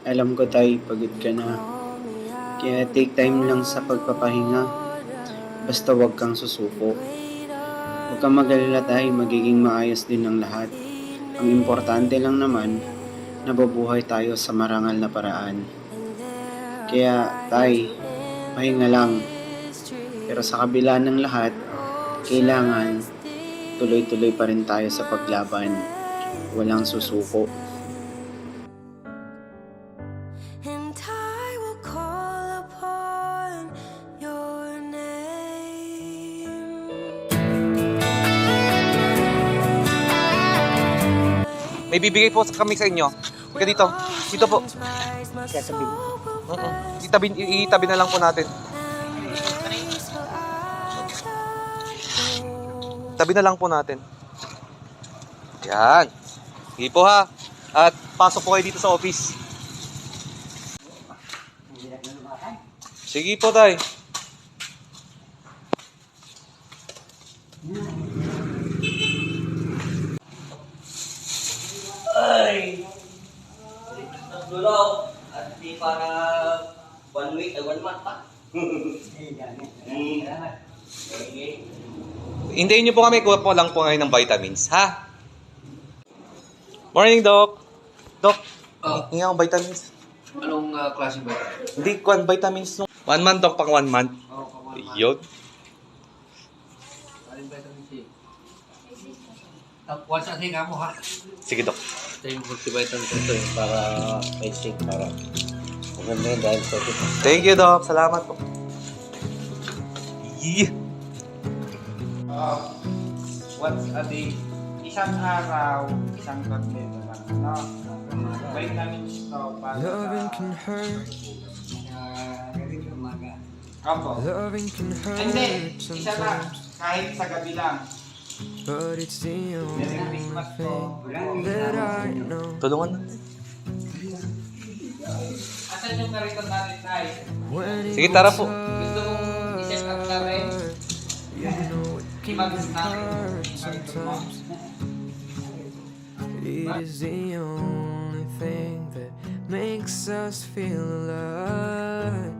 Alam ko tay, pagod ka na. Kaya take time lang sa pagpapahinga. Basta huwag kang susuko. Huwag kang mag-alala tay, magiging maayos din ang lahat. Ang importante lang naman, nababuhay tayo sa marangal na paraan. Kaya tay, pahinga lang. Pero sa kabila ng lahat, kailangan tuloy-tuloy pa rin tayo sa paglaban. Walang susuko. May bibigay po kami sa inyo. Ika dito. Dito po. Sasabihin. Mm-mm. Itabi, itabi na lang po natin. Tabi na lang po natin. Yan. Sige po ha. At pasok po kayo dito sa office. Sige po tay. Dulo at di para one week, ay one month pa. Hmm. Sige. Hintayin niyo po kami. Kuha po lang po ngayon ng vitamins. Ha? Morning, Doc. Doc, Oh. hingi akong vitamins. Anong uh, klase ba? Hindi, kwan vitamins nung... One month, Doc, pang one month. Oo, oh, Yun. Anong vitamin C? Tapos sa hinga mo ha. Sige, Doc. Ito yung multivitamin ko ito yung para basic, para maganda yun dahil sa ito. Thank you, Doc. Salamat po. Yeah. Uh, once a day, isang araw, isang tableta lang, no? Vitamins to para Loving sa... can hurt, Opo. loving can Hindi, hurt isa lang. sometimes, Kahit sa gabi lang. But it's the only po. that I know. Tulungan na. Asan yung natin tayo? Sige, tara po. Gusto mong i-set up na rin? you know it can natin. hurt sometimes. It is the only thing that makes us feel alive.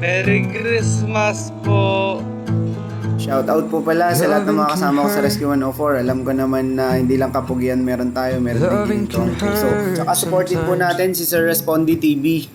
Merry Christmas po. Shoutout po pala sa lahat ng mga kasama ko sa Rescue 104. Alam ko naman na hindi lang kapugian meron tayo, meron din ginitong puso. Tsaka supportin po natin si Sir Respondi TV.